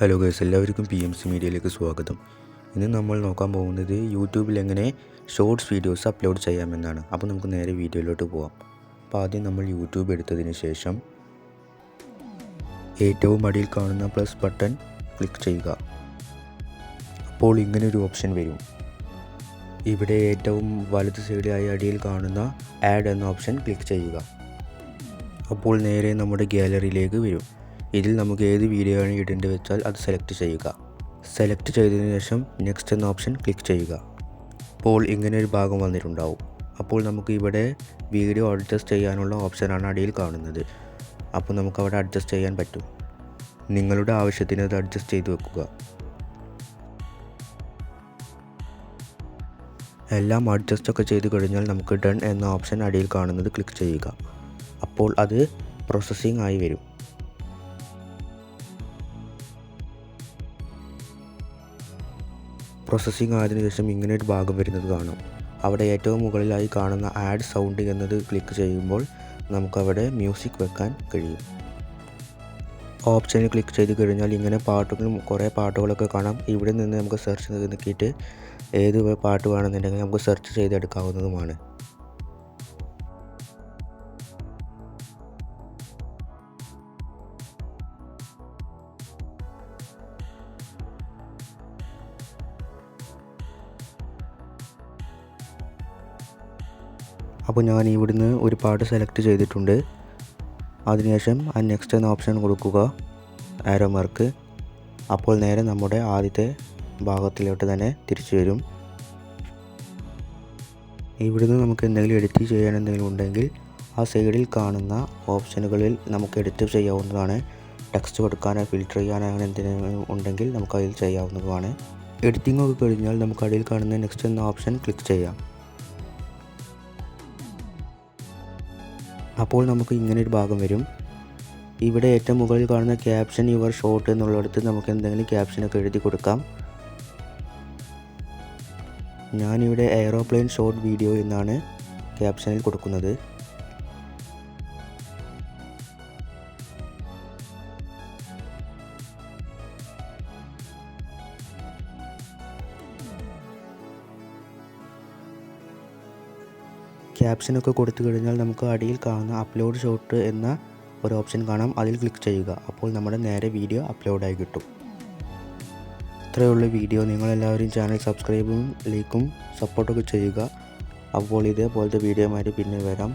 Hello girls എല്ലാവർക്കും P M C മീഡിയയിലേക്ക് സ്വാഗതം. ഇന്ന് നമ്മൾ നോക്കാൻ പോകുന്നത് യൂട്യൂബിൽ എങ്ങനെ ഷോർട്സ് വീഡിയോസ് അപ്ലോഡ് ചെയ്യാമെന്നാണ്. അപ്പോൾ നമുക്ക് നേരെ വീഡിയോയിലോട്ട് പോവാം. അപ്പോൾ ആദ്യം നമ്മൾ യൂട്യൂബ് എടുത്തതിന് ശേഷം ഏറ്റവും അടിയിൽ കാണുന്ന പ്ലസ് ബട്ടൺ ക്ലിക്ക് ചെയ്യുക. അപ്പോൾ ഇങ്ങനെ ഒരു ഓപ്ഷൻ വരും. ഇവിടെ ഏറ്റവും വലത് സൈഡിലായി അടിയിൽ കാണുന്ന ആഡ് എന്ന ഓപ്ഷൻ ക്ലിക്ക് ചെയ്യുക. അപ്പോൾ നേരെ നമ്മുടെ ഗ്യാലറിയിലേക്ക് വരും. ഇതിൽ നമുക്ക് ഏത് വീഡിയോ ആണ് ഇടേണ്ടി വെച്ചാൽ അത് സെലക്ട് ചെയ്യുക. സെലക്ട് ചെയ്തതിന് ശേഷം നെക്സ്റ്റ് എന്ന ഓപ്ഷൻ ക്ലിക്ക് ചെയ്യുക. അപ്പോൾ ഇങ്ങനെ ഒരു ഭാഗം വന്നിട്ടുണ്ടാവും. അപ്പോൾ നമുക്ക് ഇവിടെ വീഡിയോ അഡ്ജസ്റ്റ് ചെയ്യാനുള്ള ഓപ്ഷനാണ് അടിയിൽ കാണുന്നത്. അപ്പോൾ നമുക്ക് അവിടെ അഡ്ജസ്റ്റ് ചെയ്യാൻ പറ്റും. നിങ്ങളുടെ ആവശ്യത്തിന് അത് അഡ്ജസ്റ്റ് ചെയ്ത് വെക്കുക. എല്ലാം അഡ്ജസ്റ്റ് ഒക്കെ ചെയ്ത് കഴിഞ്ഞാൽ നമുക്ക് ഡൺ എന്ന ഓപ്ഷൻ അടിയിൽ കാണുന്നത് ക്ലിക്ക് ചെയ്യുക. അപ്പോൾ അത് പ്രോസസ്സിംഗ് ആയി വരും. പ്രോസസ്സിംഗ് ആയതിനു ശേഷം ഇങ്ങനെ ഒരു ഭാഗം വരുന്നത് കാണും. അവിടെ ഏറ്റവും മുകളിലായി കാണുന്ന ആഡ് സൗണ്ട് എന്നത് ക്ലിക്ക് ചെയ്യുമ്പോൾ നമുക്കവിടെ മ്യൂസിക് വെക്കാൻ കഴിയും. ഓപ്ഷനിൽ ക്ലിക്ക് ചെയ്ത് കഴിഞ്ഞാൽ ഇങ്ങനെ പാട്ടുകളും കുറേ പാട്ടുകളൊക്കെ കാണാം. ഇവിടെ നിന്ന് നമുക്ക് സെർച്ച് നോക്കിയിട്ട് ഏത് പാട്ട് വേണമെന്നുണ്ടെങ്കിൽ നമുക്ക് സെർച്ച് ചെയ്തെടുക്കാവുന്നതുമാണ്. അപ്പോൾ ഞാൻ ഇവിടുന്ന് ഒരു പാട്ട് സെലക്ട് ചെയ്തിട്ടുണ്ട്. അതിനുശേഷം ആ നെക്സ്റ്റ് എന്ന ഓപ്ഷൻ കൊടുക്കുക ആരോ മാർക്ക് അപ്പോൾ നേരെ നമ്മുടെ ആദ്യത്തെ ഭാഗത്തിലോട്ട് തന്നെ തിരിച്ചു വരും. ഇവിടുന്ന് നമുക്ക് എന്തെങ്കിലും എഡിറ്റ് ചെയ്യാൻ എന്തെങ്കിലും ഉണ്ടെങ്കിൽ ആ സൈഡിൽ കാണുന്ന ഓപ്ഷനുകളിൽ നമുക്ക് എഡിറ്റ് ചെയ്യാവുന്നതാണ്. ടെക്സ്റ്റ് കൊടുക്കാനോ ഫിൽറ്റർ ചെയ്യാനോ അങ്ങനെ എന്തെങ്കിലും ഉണ്ടെങ്കിൽ നമുക്ക് അതിൽ ചെയ്യാവുന്നതുമാണ്. എഡിറ്റിംഗ് ഒക്കെ കഴിഞ്ഞാൽ നമുക്ക് അടിയിൽ കാണുന്ന നെക്സ്റ്റ് എന്ന ഓപ്ഷൻ ക്ലിക്ക് ചെയ്യാം. അപ്പോൾ നമുക്ക് ഇങ്ങനെ ഒരു ഭാഗം വരും. ഇവിടെ ഏറ്റവും മുകളിൽ കാണുന്ന ക്യാപ്ഷൻ യുവർ ഷോട്ട് എന്നുള്ളിടത്ത് നമുക്ക് എന്തെങ്കിലും ക്യാപ്ഷനൊക്കെ എഴുതി കൊടുക്കാം. ഞാനിവിടെ എയറോപ്ലെയിൻ ഷോട്ട് വീഡിയോ എന്നാണ് ക്യാപ്ഷനിൽ കൊടുക്കുന്നത്. ക്യാപ്ഷനൊക്കെ കൊടുത്തു കഴിഞ്ഞാൽ നമുക്ക് അടിയിൽ കാണുന്ന അപ്ലോഡ് ഷോട്ട് എന്ന ഒരു ഓപ്ഷൻ കാണാം. അതിൽ ക്ലിക്ക് ചെയ്യുക. അപ്പോൾ നമ്മുടെ നേരെ വീഡിയോ അപ്ലോഡായി കിട്ടും. ഇത്രയുള്ള വീഡിയോ നിങ്ങളെല്ലാവരും ചാനൽ സബ്സ്ക്രൈബും ലൈക്കും സപ്പോർട്ടൊക്കെ ചെയ്യുക. അപ്പോൾ ഇതേപോലത്തെ വീഡിയോമായിട്ട് പിന്നെ വരാം.